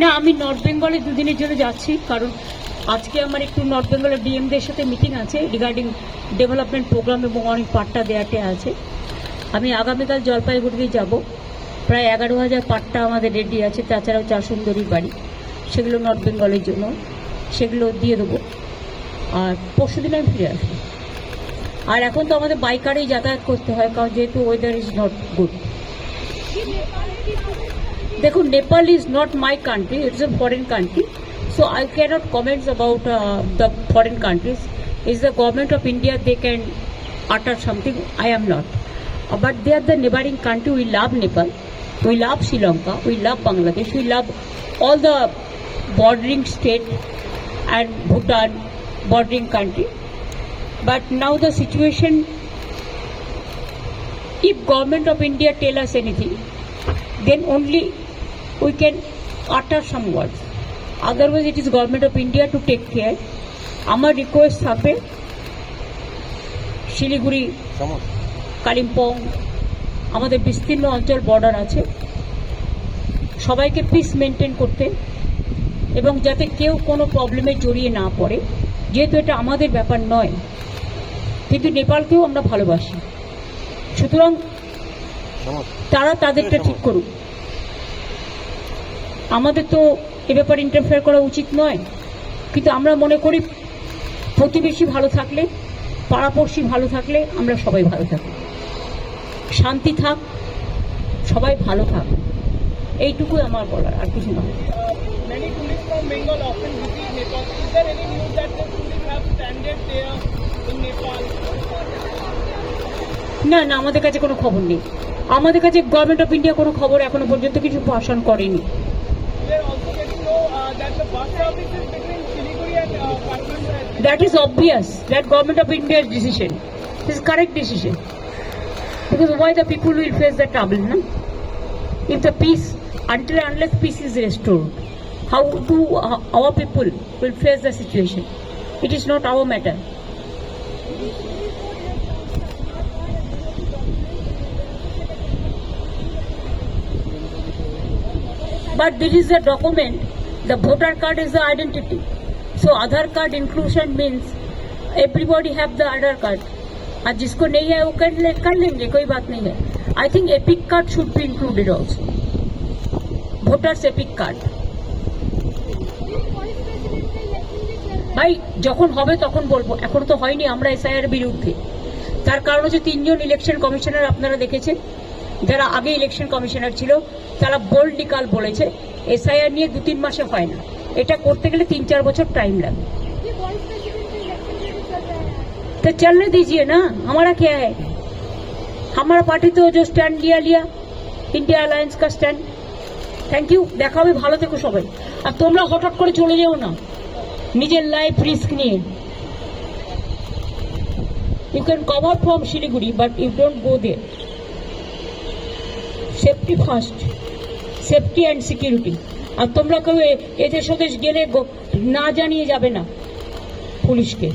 না, আমি নর্থ বেঙ্গলে দুদিনের জন্য যাচ্ছি, কারণ আজকে আমার একটু নর্থ বেঙ্গলের ডিএমদের সাথে মিটিং আছে রিগার্ডিং ডেভেলপমেন্ট প্রোগ্রাম এবং অনেক পাট্টা দেওয়াতে আছে। আমি আগামীকাল জলপাইগুড়িতে যাব। প্রায় এগারো হাজার পাট্টা আমাদের রেডি আছে, তাছাড়াও চার সুন্দরী বাড়ি। সেগুলো নর্থ বেঙ্গলের জন্য, সেগুলো দিয়ে দেবো। আর পরশু দিন আমি ফিরে আসব। আর এখন তো আমাদের বাইকারেই যাতায়াত করতে হয়, কারণ যেহেতু ওয়েদার ইজ নট গুড দেখুন Nepal is not my country it's a foreign country so I cannot comments about the foreign countries is the government of India they can utter something i am not Uh, but they are the neighboring country we love nepal we love sri lanka we love bangladesh we love all the bordering state and bhutan bordering country but now the situation if government of india tell us anything then only we can utter some words. Otherwise, it is government of india to take care. আমার request থাকবে শিলিগুড়ি কালিম্পং আমাদের বিস্তীর্ণ অঞ্চল border আছে। সবাইকে piece maintain করতে এবং যাতে কেউ কোনো প্রবলেমে জড়িয়ে না পড়ে। যেহেতু এটা আমাদের ব্যাপার নয়, কিন্তু নেপালকেও আমরা ভালোবাসি। সুতরাং তারা তাদেরটা ঠিক করুক। আমাদের তো এ ব্যাপারে ইন্টারফেয়ার করা উচিত নয়। কিন্তু আমরা মনে করি প্রতিবেশী ভালো থাকলে পাড়াপড়শি ভালো থাকলে আমরা সবাই ভালো থাকি শান্তি থাক সবাই ভালো থাক। এইটুকুই আমার বলার আর কিছু Nepal? না না আমাদের কাছে কোনো খবর নেই। আমাদের কাছে গভর্নমেন্ট অফ ইন্ডিয়া কোনো খবর এখনও পর্যন্ত কিছু ভাষণ করেনি। Uh, uh, that is obvious that government of india's decision. Is correct decision. Because why the people will face the trouble no? if the peace until unless peace is restored how do uh, our people will face the situation? It is not our matter but this is a document the voter card is the identity so aadhaar card inclusion means everybody have the aadhaar card और जिसको नहीं है वो कर ले कर लेंगे कोई बात नहीं है I think EPIC card should be included also voters EPIC card ভাই যখন হবে তখন বলবো এখন তো হয়নি আমরা এসআইআর বিরুদ্ধে তার কারণ হচ্ছে তিনজন ইলেকশন কমিশনার আপনারা দেখেছেন যারা আগে ইলেকশন কমিশনার ছিল তারা বোল্ড নিকাল বলেছে এসআইআর নিয়ে দু তিন মাসে হয় না এটা করতে গেলে তিন চার বছর টাইম লাগে तो चलने दीजिए ना हमारा क्या है हमारा पार्टी तो जो स्टैंड लिया लिया इंडिया अलायंस का स्टैंड থ্যাংক ইউ দেখা হবে ভালো থেকো সবাই আর তোমরা হঠাৎ করে চলে যেও না নিজের লাইফ রিস্ক নিয়ে you can cover from Siliguri but you don't go there safety first safety and security আর তোমরা কেউ এদেশ ওদেশ গেলে না জানিয়ে যাবে না পুলিশকে।